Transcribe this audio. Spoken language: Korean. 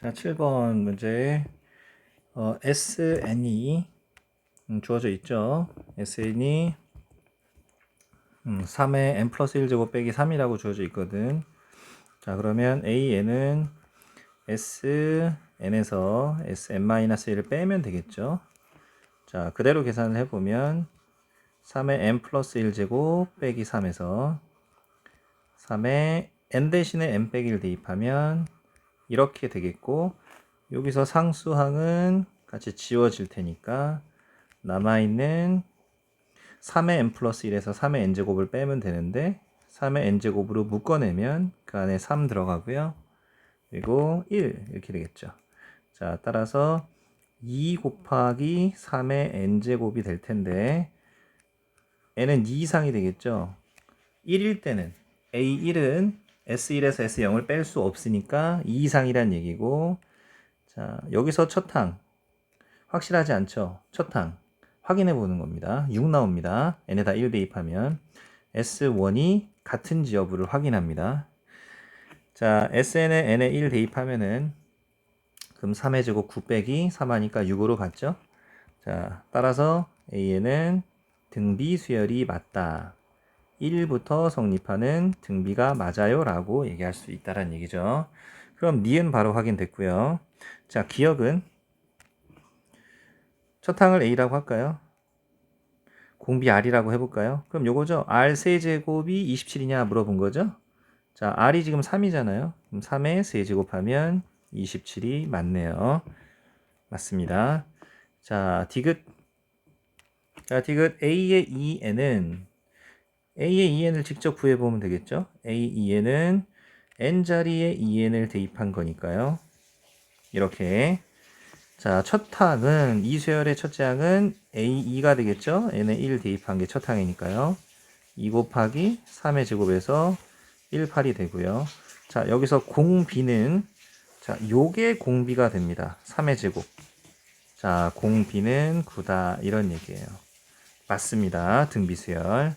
자, 7번 문제. 어, SN이 음, 주어져 있죠. SN이 음, 3의 n 플러스 1제곱 빼기 3이라고 주어져 있거든. 자, 그러면 AN은 SN에서 SN-1을 빼면 되겠죠. 자, 그대로 계산을 해보면 3의 n 플러스 1제곱 빼기 3에서 3의 n 대신에 n 빼기 1 대입하면 이렇게 되겠고 여기서 상수항은 같이 지워질 테니까 남아있는 3의 n 플러스 1에서 3의 n제곱을 빼면 되는데 3의 n제곱으로 묶어내면 그 안에 3 들어가고요. 그리고 1 이렇게 되겠죠. 자 따라서 2 곱하기 3의 n제곱이 될 텐데 n은 2 이상이 되겠죠. 1일 때는 A1은 S1에서 S0을 뺄 수 없으니까 2 이상이란 얘기고 자 여기서 첫 항 확실하지 않죠. 첫 항 확인해 보는 겁니다. 6 나옵니다. n에다 1 대입하면 S1이 같은지 여부를 확인합니다. 자 SN에 n에 1 대입하면은 그럼 3의 제곱 9 빼기 3하니까 6으로 갔죠. 자 따라서 AN은 등비 수열이 맞다. 1부터 성립하는 등비가 맞아요 라고 얘기할 수 있다는 얘기죠. 그럼 니은 바로 확인됐고요. 자 기억은 첫 항을 A라고 할까요? 공비 R이라고 해볼까요? 그럼 요거죠. R 세제곱이 27이냐 물어본 거죠. 자 R이 지금 3이잖아요. 그럼 3에 세제곱하면 27이 맞네요. 맞습니다. 자 디귿 자 디귿 A의 2n은 A의 2n을 직접 구해보면 되겠죠. A 2n은 n자리에 2n을 대입한 거니까요. 이렇게 자, 첫 항은 이수열의 첫째 항은 A2가 되겠죠. n에 1 대입한 게 첫 항이니까요. 2 곱하기 3의 제곱에서 1, 8이 되고요. 자, 여기서 공비는 자, 요게 공비가 됩니다. 3의 제곱. 자, 공비는 9다 이런 얘기예요. 맞습니다. 등비수열.